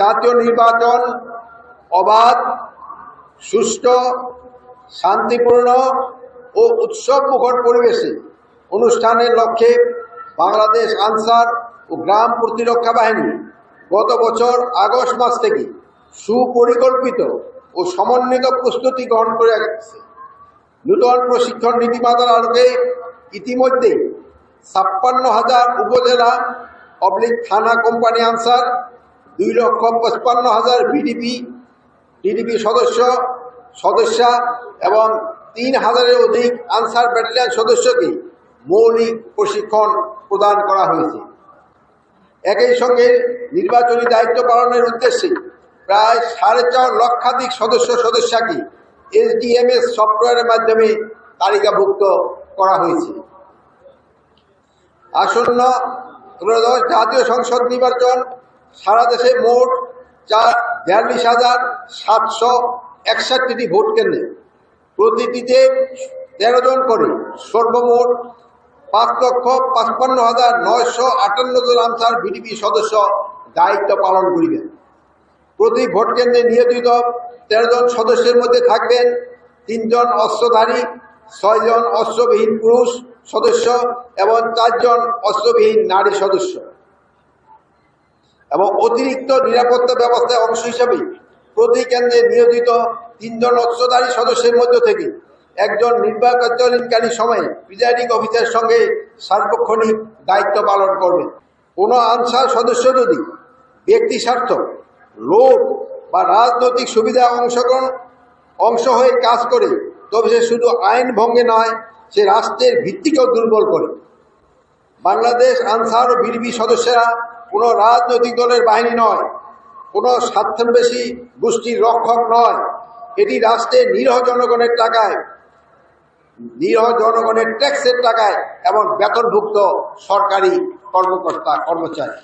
জাতীয় নির্বাচন অবাধ, সুষ্ঠু, শান্তিপূর্ণ ও উৎসব মুখর পরিবেশে অনুষ্ঠানের লক্ষ্যে বাংলাদেশ আনসার ও গ্রাম প্রতিরক্ষা বাহিনী গত বছর আগস্ট মাস থেকে সুপরিকল্পিত ও সমন্বিত প্রস্তুতি গ্রহণ করে আসছে। নূতন প্রশিক্ষণ নীতিমালার আলোকে ইতিমধ্যে ছাপ্পান্ন হাজার উপজেলা অবলিক থানা কোম্পানি আনসার দুই লক্ষ পঁচপান্ন হাজার বিডিপি ডিডিপি সদস্য, সদস্যা এবং তিন হাজারের অধিক আনসার ব্যাটালিয়ান সদস্যকে মৌলিক প্রশিক্ষণ প্রদান করা হয়েছে। একই সঙ্গে নির্বাচনী দায়িত্ব পালনের উদ্দেশ্যে প্রায় সাড়ে চার লক্ষাধিক সদস্য সদস্যকে এসডিএমএস সফটওয়্যারের মাধ্যমে তালিকাভুক্ত করা হয়েছে। আসন্ন ত্রয়োদশ জাতীয় সংসদ নির্বাচন সারা দেশে মোট চার বিয়াল্লিশ হাজার সাতশো একষট্টিটি ভোট কেন্দ্রে প্রতিটিতে তেরো জন করে সর্বমোট পাঁচ লক্ষ পাঁচপান্ন হাজার নয়শো আটান্ন জন আনসার বিডিপি সদস্য দায়িত্ব পালন করিবেন। প্রতি ভোট কেন্দ্রে নিয়োজিত তেরো জন সদস্যের মধ্যে থাকবেন তিনজন অস্ত্রধারী, ছয়জন অস্ত্রবিহীন পুরুষ সদস্য এবং চারজন অস্ত্রবিহীন নারী সদস্য। অতিরিক্ত নিরাপত্তা ব্যবস্থায় অংশ হিসাবে প্রতি কেন্দ্রে নিয়োজিত তিনজন অস্ত্রধারী সদস্যের মধ্য থেকে একজন নির্বাচনকালীন সময়ে প্রিজাইডিং অফিসারের সঙ্গে সার্বক্ষণিক দায়িত্ব পালন করবেন কোনো আনসার সদস্য যদি ব্যক্তি স্বার্থ, লোভ বা রাজনৈতিক সুবিধা অংশগ্রহণ অংশ হয়ে কাজ করে, তবে সে শুধু আইন ভঙ্গে নয়, সে রাষ্ট্রের ভিত্তিকেও দুর্বল করে। বাংলাদেশ আনসার ও বিডিবি সদস্যরা কোনো রাজনৈতিক দলের বাহিনী নয়, কোনো স্বার্থান্বেষী গোষ্ঠীর রক্ষক নয়। এটি রাষ্ট্রের নিরহ জনগণের টাকায়, নিরহ জনগণের ট্যাক্সের টাকায় এবং বেতনভুক্ত সরকারি কর্মকর্তা, কর্মচারী।